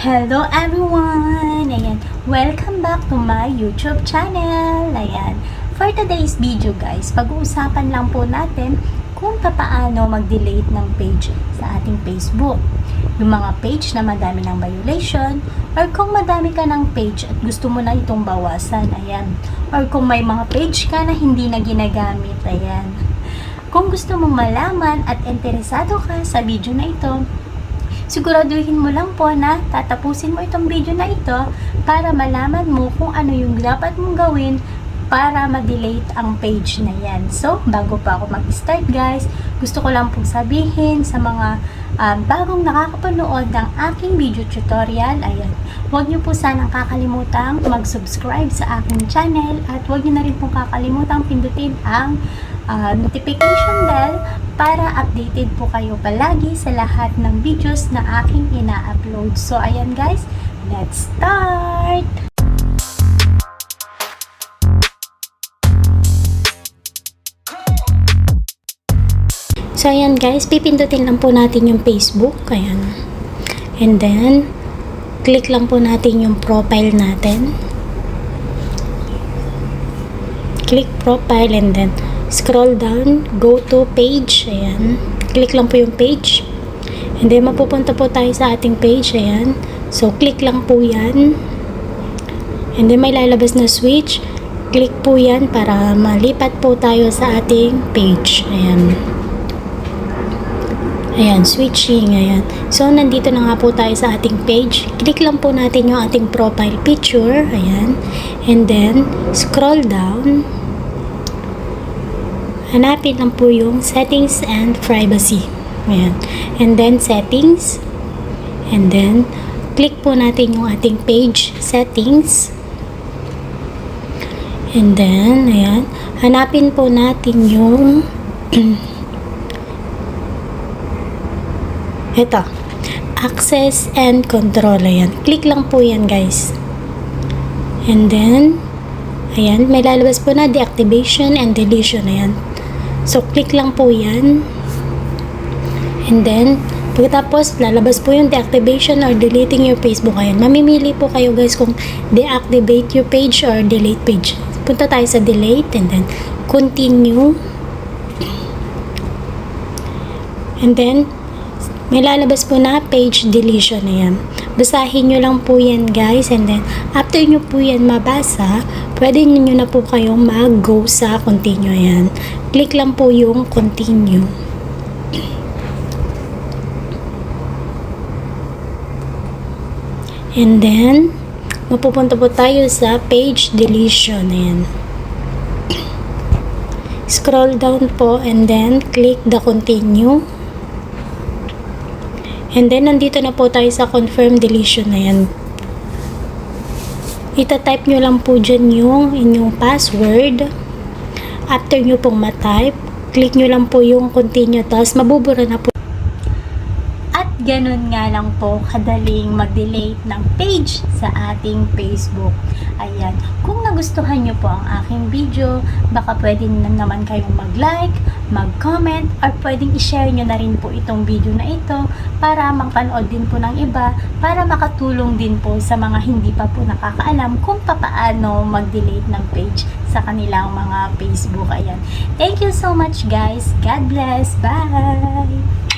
Hello everyone! Ayan, welcome back to my YouTube channel. Ayan, for today's video guys, pag-uusapan lang po natin kung paano mag-delete ng page sa ating Facebook. Yung mga page na madami ng violation, or kung madami ka ng page at gusto mo na itong bawasan, ayan. Or kung may mga page ka na hindi na ginagamit, ayan. Kung gusto mong malaman at interesado ka sa video na ito, siguraduhin mo lang po na tatapusin mo itong video na ito para malaman mo kung ano yung dapat mong gawin para ma-delete ang page na yan. So, bago pa ako mag-start guys, gusto ko lang pong sabihin sa mga um, bagong nakakapanood ng aking video tutorial, ayan, huwag niyo po sanang kakalimutang mag-subscribe sa aking channel at huwag niyo na rin pong kakalimutang pindutin ang uh, notification bell para updated po kayo palagi sa lahat ng videos na aking ina-upload. So, ayan guys, let's start! So, ayan guys, pipindutin lang po natin yung Facebook. Ayan. And then, click lang po natin yung profile natin. Click profile and then scroll down, go to page. Ayan. Click lang po yung page. And then, mapupunta po tayo sa ating page. Ayan. So, click lang po yan. And then, may lalabas na switch. Click po yan para malipat po tayo sa ating page. Ayan. Ayan, switching, ayan. So, nandito na nga po tayo sa ating page. Click lang po natin yung ating profile picture, ayan. And then, scroll down. Hanapin lang po yung settings and privacy. Ayan. And then, settings. And then, click po natin yung ating page settings. And then, ayan. Hanapin po natin yung Ito. Access and control. Ayan. Click lang po yan, guys. And then, ayan, may lalabas po na deactivation and deletion. Ayan. So, click lang po yan. And then, pagkatapos, lalabas po yung deactivation or deleting your Facebook. Ayan. Mamimili po kayo, guys, kung deactivate your page or delete page. Punta tayo sa delete and then continue. And then, may lalabas po na page deletion na yan. Basahin nyo lang po yan guys and then after nyo po yan mabasa, pwede nyo na po kayong mag-go sa continue yan. Click lang po yung continue. And then, mapupunta po tayo sa page deletion na yan. Scroll down po and then click the continue. And then, nandito na po tayo sa confirm deletion na yan. Ita-type nyo lang po dyan yung inyong password. After nyo pong ma-type, click nyo lang po yung continue, tapos mabubura na po. Ganun nga lang po kadaling mag-delete ng page sa ating Facebook. Ayan. Kung nagustuhan nyo po ang aking video, baka pwede na naman kayong mag-like, mag-comment, or pwedeng i-share nyo na rin po itong video na ito para mapanood din po ng iba, para makatulong din po sa mga hindi pa po nakakaalam kung papaano mag-delete ng page sa kanilang mga Facebook. Ayan. Thank you so much guys. God bless. Bye!